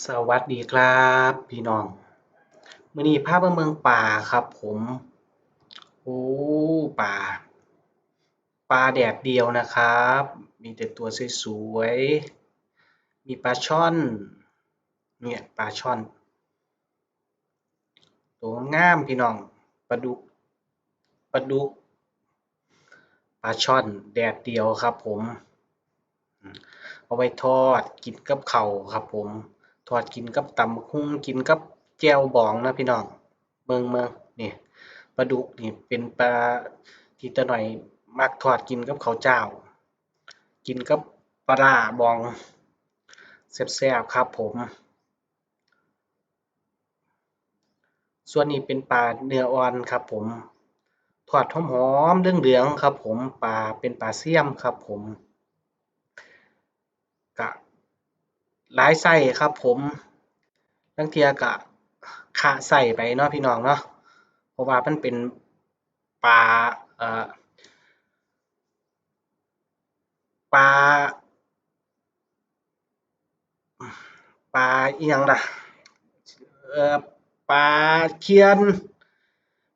สวัสดีครับพี่น้องมื้อนี้พามาเมืองป่าครับผมโอ้ป่าปลาแดดเดียวนะครับ มีแต่ตัวสวยๆมีปลาช่อนเนี่ยปลาช่อนตัวงามพี่น้องปลาดุกปลาดุกปลาช่อนแดดเดียวครับผมเอาไว้ทอดกินกับข้าวครับผม อดกินกับตำบักหุ่งกินกับแจ่วบองนะพี่น้องเมืองเมืองนี่ปลาดุกนี่เป็นปลาที่ตาหน่อยมักทอดกินกับข้าวเจ้า กินกับปลาบองแซ่บๆครับผม ส่วนนี้เป็นปลาเนื้ออ่อนครับผมทอดหอมๆเรืองเหลืองครับผมปลาเป็นปลาเสี้ยมครับผมกะ หลายไส้ครับผมลางเที่ยก็คละไส้ไปเนาะพี่น้องเนาะเพราะว่ามันเป็นปลาเอ่อปลาปลาอิหยังล่ะเอ่อปลาเคียน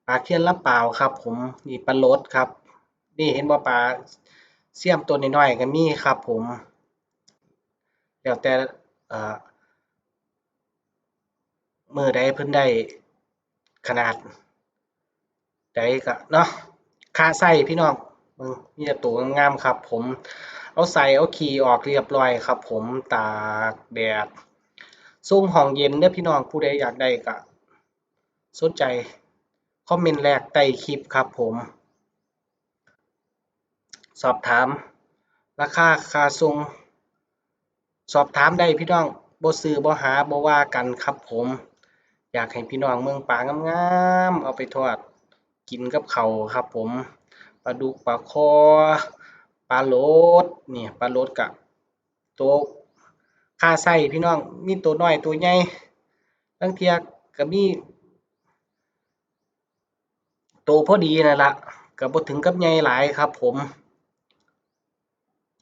ปลาเคียนลำปล่าครับ ผมนี่ปลาโลดครับ นี่เห็นบ่าปลาเสี้ยมตัวน้อยๆก็มีครับ ผมแล้วแต่ มือใดเพิ่นได้ขนาดใดก็เนาะคละไส้พี่น้องเบิ่งมีแต่ตัวงามๆครับ ผมเอาไส้เอาขี้ออกเรียบร้อยครับ ผมตากแดดส่งห้องเย็นเด้อพี่น้องผู้ใดอยากได้ก็สนใจคอมเมนต์แรกใต้คลิปครับผม สอบถาม ราคาค่าส่ง สอบถามได้พี่น้องบ่ซื้อบ่หาบ่ว่ากันครับผม อยากให้พี่น้องเมืองปลางามๆเอาไปทอดกินกับข้าครับผมปลาดุกปลาคอปลาโลดเนี่ยปลาโลดก็ตัวคาไส้พี่น้องมีตัวน้อยตัวใหญ่ลางเทียก็มีตัวพอดีนั่นล่ะก็บ่ถึงกับใหญ่หลายครับผม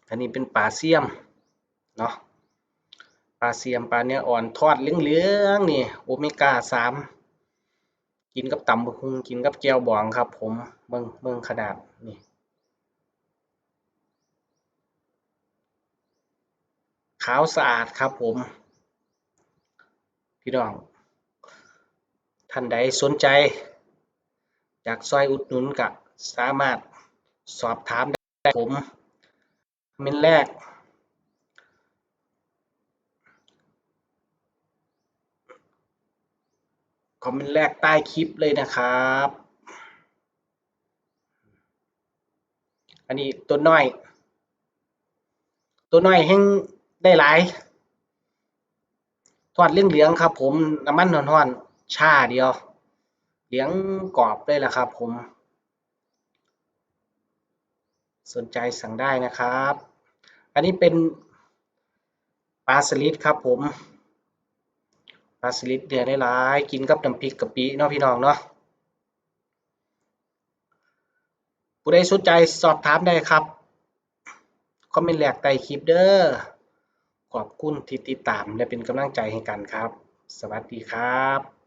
อันนี้เป็นปลาเสี้ยมเนาะาเสียมปลาเนื้ออ่อนทอดเหลืองๆนี่โอเมก้าสามกินกับตำบักหุ่งกินกับแจ่วบองครับ ผมเบิ่งเบิ่งขนาดนี่ขาวสะอาดครับผม พี่น้อง ท่านใดสนใจ อยากซอยอุดหนุนก็สามารถสอบถามได้ผมคอมเมนต์แรก คอมเมนต์แรกใต้คลิปเลยนะครับ อันนี้ตัวน้อย ตัวน้อยแห้งได้หลายทอดเหลืองครับ ผมน้ำมันร้อนๆชาเดียว เหลืองกรอบเลยล่ะครับ ผม สนใจสั่งได้นะครับ อันนี้เป็นปลาสลิดครับผม ปลาสลิดเดือได้หลายกินกับน้ำพริกกะปิเนาะพี่น้องเนาะผู้ใดสนใจสอบถามได้ครับ คอมเมนต์แลกใต้คลิปเด้อขอบคุณที่ติดตามและเป็นกำลังใจให้กันครับ สวัสดีครับ